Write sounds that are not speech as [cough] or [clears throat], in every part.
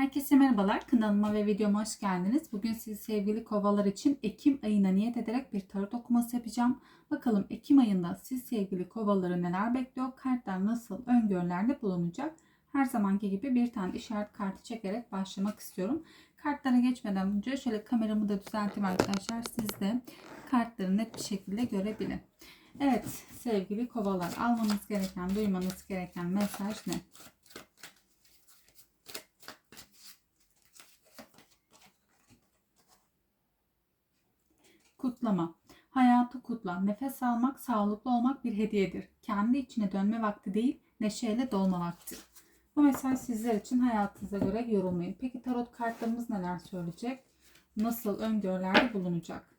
Herkese merhabalar. Kanalıma ve videoma hoş geldiniz. Bugün siz sevgili kovalar için Ekim ayına niyet ederek bir tarot okuması yapacağım. Bakalım Ekim ayında siz sevgili kovaları neler bekliyor? Kartlar nasıl öngörülerde bulunacak? Her zamanki gibi bir tane işaret kartı çekerek başlamak istiyorum. Kartlara geçmeden önce şöyle kameramı da düzelteyim arkadaşlar. Siz de kartları net bir şekilde görebilin. Evet sevgili kovalar almanız gereken, duymanız gereken mesaj ne? Kutlama. Hayatı kutla. Nefes almak, sağlıklı olmak bir hediyedir. Kendi içine dönme vakti değil, neşeyle dolma vakti. Bu mesaj sizler için hayatınıza göre yorumlayın. Peki tarot kartlarımız neler söyleyecek? Nasıl öngörülerde bulunacak?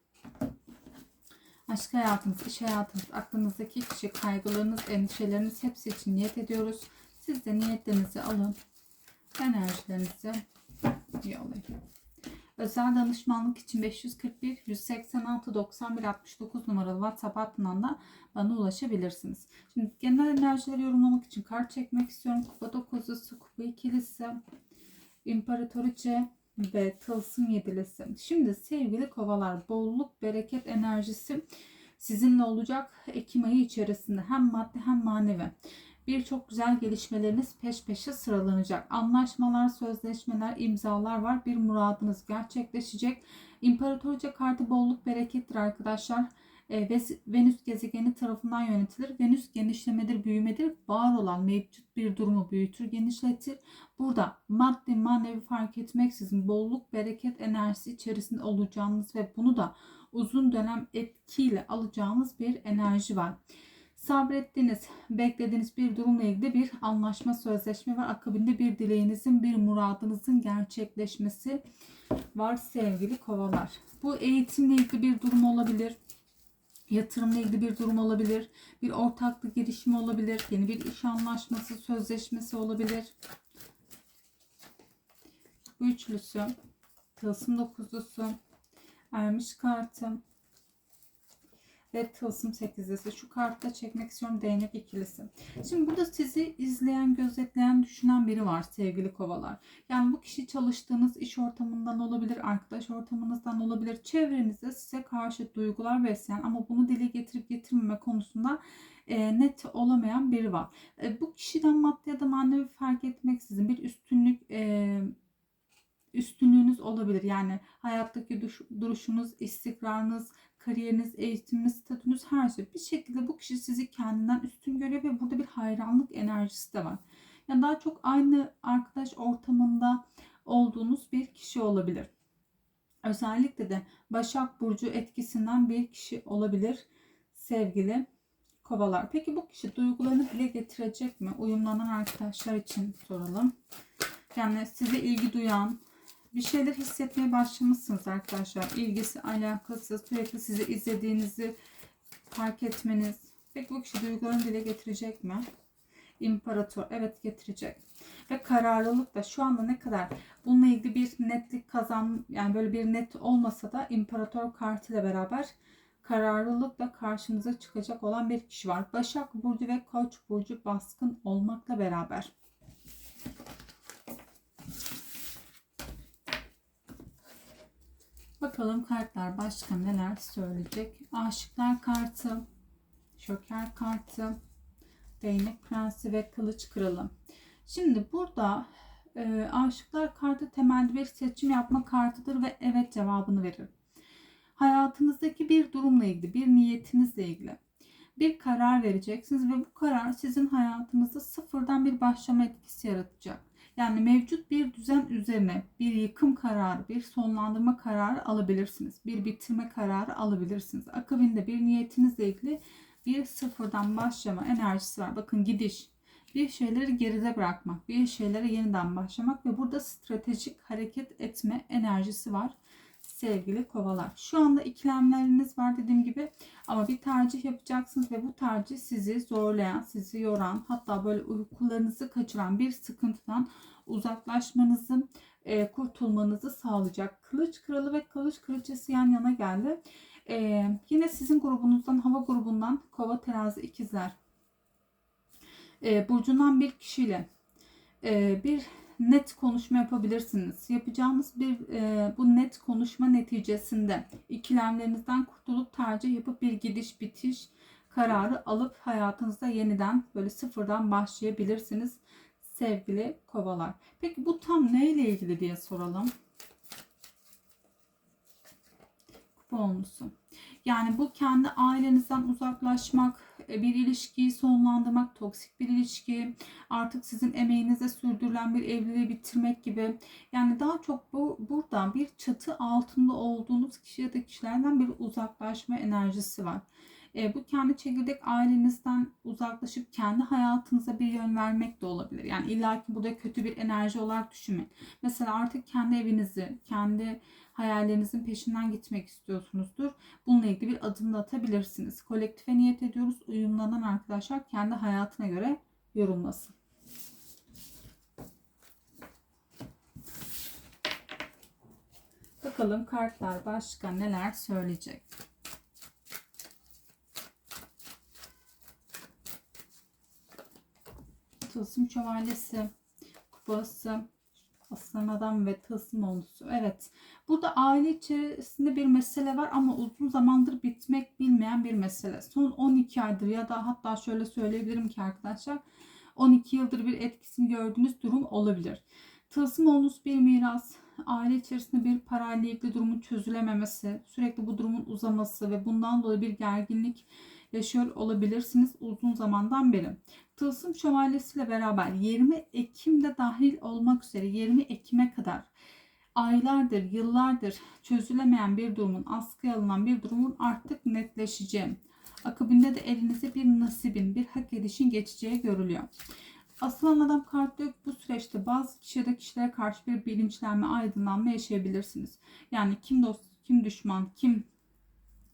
Aşk hayatınız, iş hayatınız, aklınızdaki kişi, kaygılarınız, endişeleriniz hepsi için niyet ediyoruz. Siz de niyetlerinizi alın. Enerjilerinizi yollayın. Özel danışmanlık için 541 186 91 69 numaralı WhatsApp hattından da bana ulaşabilirsiniz. Şimdi genel enerjileri yorumlamak için kart çekmek istiyorum. Kupa dokuzlusu, kupa ikilisi, imparatoriçe ve tılsım yedilisi. Şimdi sevgili kovalar bolluk, bereket enerjisi sizinle olacak Ekim ayı içerisinde hem maddi hem manevi birçok güzel gelişmeleriniz peş peşe sıralanacak. Anlaşmalar, sözleşmeler, imzalar var. Bir muradınız gerçekleşecek. İmparatorca kartı bolluk berekettir arkadaşlar. E, Venüs gezegeni tarafından yönetilir. Venüs genişlemedir, büyümedir. Var olan mevcut bir durumu büyütür, genişletir. Burada maddi, manevi fark etmeksizin bolluk, bereket enerjisi içerisinde olacağınız ve bunu da uzun dönem etkiyle alacağınız bir enerji var sabrettiğiniz, beklediğiniz bir durumla ilgili bir anlaşma, sözleşme var. Akabinde bir dileğinizin, bir muradınızın gerçekleşmesi var sevgili kovalar. Bu eğitimle ilgili bir durum olabilir. Yatırımla ilgili bir durum olabilir. Bir ortaklık girişimi olabilir. Yeni bir iş anlaşması, sözleşmesi olabilir. Bu üçlüsü, tılsım dokuzlusu, ermiş kartım, ve tılsım sekizlisi. Şu kartta çekmek istiyorum değnek ikilisi. Şimdi burada sizi izleyen, gözetleyen, düşünen biri var sevgili kovalar. Yani bu kişi çalıştığınız iş ortamından olabilir, arkadaş ortamınızdan olabilir. Çevrenizde size karşı duygular besleyen ama bunu dile getirip getirmeme konusunda e, net olamayan biri var. E, bu kişiden maddi ya da manevi fark etmeksizin bir üstünlük e, üstünlüğünüz olabilir. Yani hayattaki duruşunuz, istikrarınız, kariyeriniz, eğitiminiz, statünüz her şey. Bir şekilde bu kişi sizi kendinden üstün görüyor ve burada bir hayranlık enerjisi de var. Yani daha çok aynı arkadaş ortamında olduğunuz bir kişi olabilir. Özellikle de Başak Burcu etkisinden bir kişi olabilir sevgili kovalar. Peki bu kişi duygularını dile getirecek mi? Uyumlanan arkadaşlar için soralım. Yani size ilgi duyan, bir şeyler hissetmeye başlamışsınız arkadaşlar. İlgisi, alakası, sürekli sizi izlediğinizi fark etmeniz. Peki bu kişi duygularını dile getirecek mi? İmparator. Evet getirecek. Ve kararlılık da şu anda ne kadar bununla ilgili bir netlik kazan yani böyle bir net olmasa da imparator kartıyla beraber kararlılıkla karşınıza çıkacak olan bir kişi var. Başak Burcu ve Koç Burcu baskın olmakla beraber. Bakalım kartlar başka neler söyleyecek. Aşıklar kartı, şoker kartı, değnek prensi ve kılıç kralı. Şimdi burada e, aşıklar kartı temelde bir seçim yapma kartıdır ve evet cevabını verir. Hayatınızdaki bir durumla ilgili, bir niyetinizle ilgili bir karar vereceksiniz ve bu karar sizin hayatınızda sıfırdan bir başlama etkisi yaratacak. Yani mevcut bir düzen üzerine bir yıkım kararı, bir sonlandırma kararı alabilirsiniz. Bir bitirme kararı alabilirsiniz. Akabinde bir niyetinizle ilgili bir sıfırdan başlama enerjisi var. Bakın gidiş, bir şeyleri geride bırakmak, bir şeylere yeniden başlamak ve burada stratejik hareket etme enerjisi var sevgili kovalar. Şu anda ikilemleriniz var dediğim gibi ama bir tercih yapacaksınız ve bu tercih sizi zorlayan, sizi yoran hatta böyle uykularınızı kaçıran bir sıkıntıdan uzaklaşmanızı, e, kurtulmanızı sağlayacak. Kılıç kralı ve kılıç kraliçesi yan yana geldi. E, yine sizin grubunuzdan, hava grubundan kova terazi ikizler. E, burcundan bir kişiyle e, bir net konuşma yapabilirsiniz. Yapacağınız bir e, bu net konuşma neticesinde ikilemlerinizden kurtulup tercih yapıp bir gidiş bitiş kararı alıp hayatınızda yeniden böyle sıfırdan başlayabilirsiniz sevgili kovalar. Peki bu tam neyle ilgili diye soralım. Kupa olmuşsun. Yani bu kendi ailenizden uzaklaşmak, e, bir ilişkiyi sonlandırmak, toksik bir ilişki, artık sizin emeğinize sürdürülen bir evliliği bitirmek gibi. Yani daha çok bu burada bir çatı altında olduğunuz kişi ya da kişilerden bir uzaklaşma enerjisi var. E, bu kendi çekirdek ailenizden uzaklaşıp kendi hayatınıza bir yön vermek de olabilir. Yani illaki bu da kötü bir enerji olarak düşünmeyin. Mesela artık kendi evinizi, kendi hayallerinizin peşinden gitmek istiyorsunuzdur. Bununla ilgili bir adım da atabilirsiniz. Kolektife niyet ediyoruz. Uyumlanan arkadaşlar kendi hayatına göre yorumlasın. Bakalım kartlar başka neler söyleyecek. Tılsım şövalyesi, kupası, aslan adam ve tılsım onlusu. Evet. Burada aile içerisinde bir mesele var ama uzun zamandır bitmek bilmeyen bir mesele. Son 12 aydır ya da hatta şöyle söyleyebilirim ki arkadaşlar 12 yıldır bir etkisini gördüğünüz durum olabilir. Tılsım onlusu bir miras, aile içerisinde bir parayla ilgili durumun çözülememesi, sürekli bu durumun uzaması ve bundan dolayı bir gerginlik yaşıyor olabilirsiniz uzun zamandan beri. Tılsım şövalyesiyle beraber 20 Ekim'de dahil olmak üzere 20 Ekim'e kadar aylardır, yıllardır çözülemeyen bir durumun, askıya alınan bir durumun artık netleşeceği. Akabinde de elinize bir nasibin, bir hak edişin geçeceği görülüyor. Aslan adam kartı yok. Bu süreçte bazı kişi ya kişilere karşı bir bilinçlenme, aydınlanma yaşayabilirsiniz. Yani kim dost, kim düşman, kim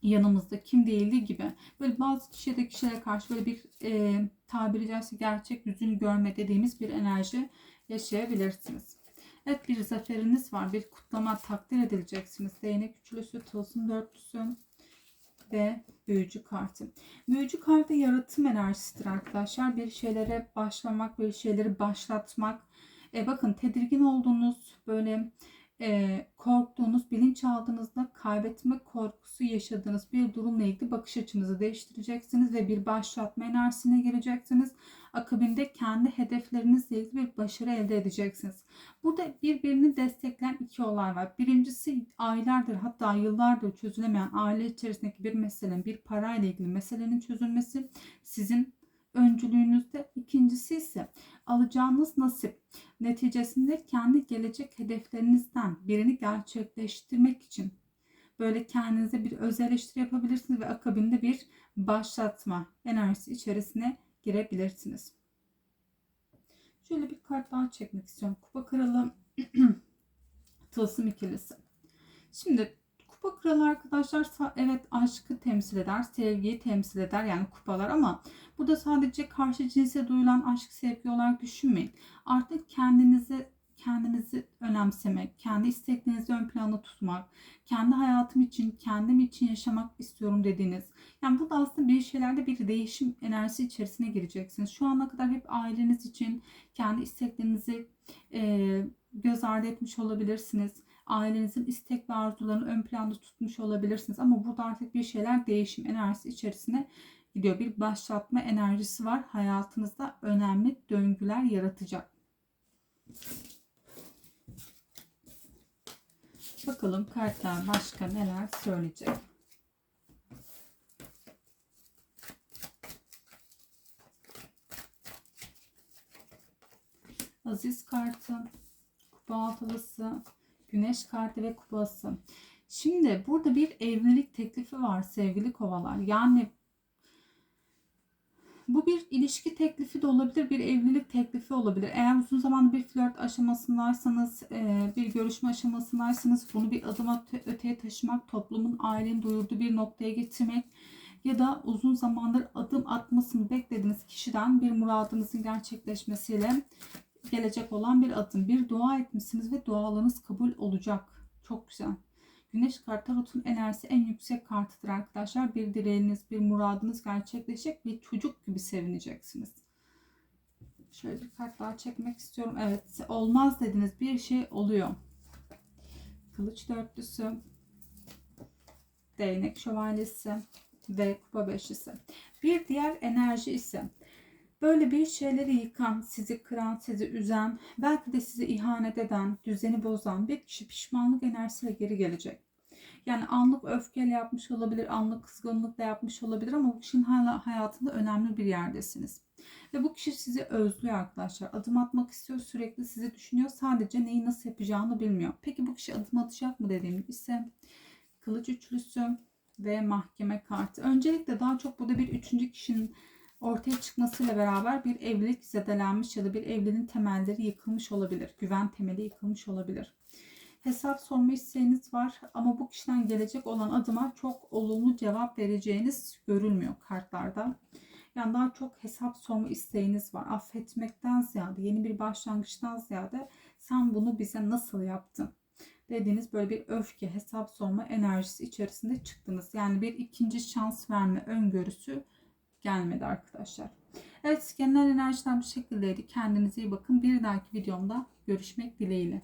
yanımızda kim değildi gibi. Böyle bazı kişiye kişilere karşı böyle bir e, tabiri caizse gerçek yüzünü görme dediğimiz bir enerji yaşayabilirsiniz. Evet bir zaferiniz var. Bir kutlama takdir edileceksiniz. Değnek üçlüsü, tılsım dörtlüsü ve büyücü kartı. Büyücü kartı yaratım enerjisidir arkadaşlar. Bir şeylere başlamak, bir şeyleri başlatmak. E bakın tedirgin olduğunuz böyle e, korktuğunuz, bilinçaltınızda kaybetme korkusu yaşadığınız bir durumla ilgili bakış açınızı değiştireceksiniz ve bir başlatma enerjisine gireceksiniz. Akabinde kendi hedeflerinizle ilgili bir başarı elde edeceksiniz. Burada birbirini destekleyen iki olay var. Birincisi aylardır hatta yıllardır çözülemeyen aile içerisindeki bir meselenin, bir parayla ilgili meselenin çözülmesi sizin öncülüğünüzde. İkincisi ise alacağınız nasip neticesinde kendi gelecek hedeflerinizden birini gerçekleştirmek için böyle kendinize bir öz eleştiri yapabilirsiniz ve akabinde bir başlatma enerjisi içerisine girebilirsiniz. Şöyle bir kart daha çekmek istiyorum. Kupa kralı [clears throat] tılsım ikilisi. Şimdi Kupa kralı arkadaşlar evet aşkı temsil eder, sevgiyi temsil eder yani kupalar ama burada sadece karşı cinse duyulan aşk sevgi olarak düşünmeyin. Artık kendinizi kendinizi önemsemek, kendi isteklerinizi ön planda tutmak, kendi hayatım için, kendim için yaşamak istiyorum dediğiniz. Yani burada aslında bir şeylerde bir değişim enerjisi içerisine gireceksiniz. Şu ana kadar hep aileniz için kendi isteklerinizi e, göz ardı etmiş olabilirsiniz ailenizin istek ve arzularını ön planda tutmuş olabilirsiniz. Ama burada artık bir şeyler değişim enerjisi içerisine gidiyor. Bir başlatma enerjisi var. Hayatınızda önemli döngüler yaratacak. Bakalım kartlar başka neler söyleyecek. Aziz kartı, kupa altılısı, Güneş kartı ve kupası. Şimdi burada bir evlilik teklifi var sevgili kovalar. Yani bu bir ilişki teklifi de olabilir, bir evlilik teklifi olabilir. Eğer uzun zaman bir flört aşamasındaysanız, e, bir görüşme aşamasındaysanız bunu bir adım öteye taşımak, toplumun ailenin duyurduğu bir noktaya getirmek ya da uzun zamandır adım atmasını beklediğiniz kişiden bir muradınızın gerçekleşmesiyle gelecek olan bir adım. Bir dua etmişsiniz ve dualarınız kabul olacak. Çok güzel. Güneş kartı tarotun enerjisi en yüksek kartıdır arkadaşlar. Bir dileğiniz, bir muradınız gerçekleşecek ve çocuk gibi sevineceksiniz. Şöyle bir kart daha çekmek istiyorum. Evet olmaz dediniz bir şey oluyor. Kılıç dörtlüsü. Değnek şövalyesi ve kupa beşlisi. Bir diğer enerji ise böyle bir şeyleri yıkan, sizi kıran, sizi üzen, belki de sizi ihanet eden, düzeni bozan bir kişi pişmanlık enerjisiyle geri gelecek. Yani anlık öfkeyle yapmış olabilir, anlık kızgınlıkla yapmış olabilir ama bu kişinin hala hayatında önemli bir yerdesiniz. Ve bu kişi sizi özlüyor arkadaşlar. Adım atmak istiyor, sürekli sizi düşünüyor. Sadece neyi nasıl yapacağını bilmiyor. Peki bu kişi adım atacak mı dediğim ise kılıç üçlüsü ve mahkeme kartı. Öncelikle daha çok burada bir üçüncü kişinin ortaya çıkmasıyla beraber bir evlilik zedelenmiş ya da bir evliliğin temelleri yıkılmış olabilir. Güven temeli yıkılmış olabilir. Hesap sorma isteğiniz var ama bu kişiden gelecek olan adıma çok olumlu cevap vereceğiniz görülmüyor kartlarda. Yani daha çok hesap sorma isteğiniz var. Affetmekten ziyade, yeni bir başlangıçtan ziyade sen bunu bize nasıl yaptın? dediğiniz böyle bir öfke, hesap sorma enerjisi içerisinde çıktınız. Yani bir ikinci şans verme öngörüsü gelmedi arkadaşlar. Evet genel enerjiler bu şekildeydi. Kendinize iyi bakın. Bir dahaki videomda görüşmek dileğiyle.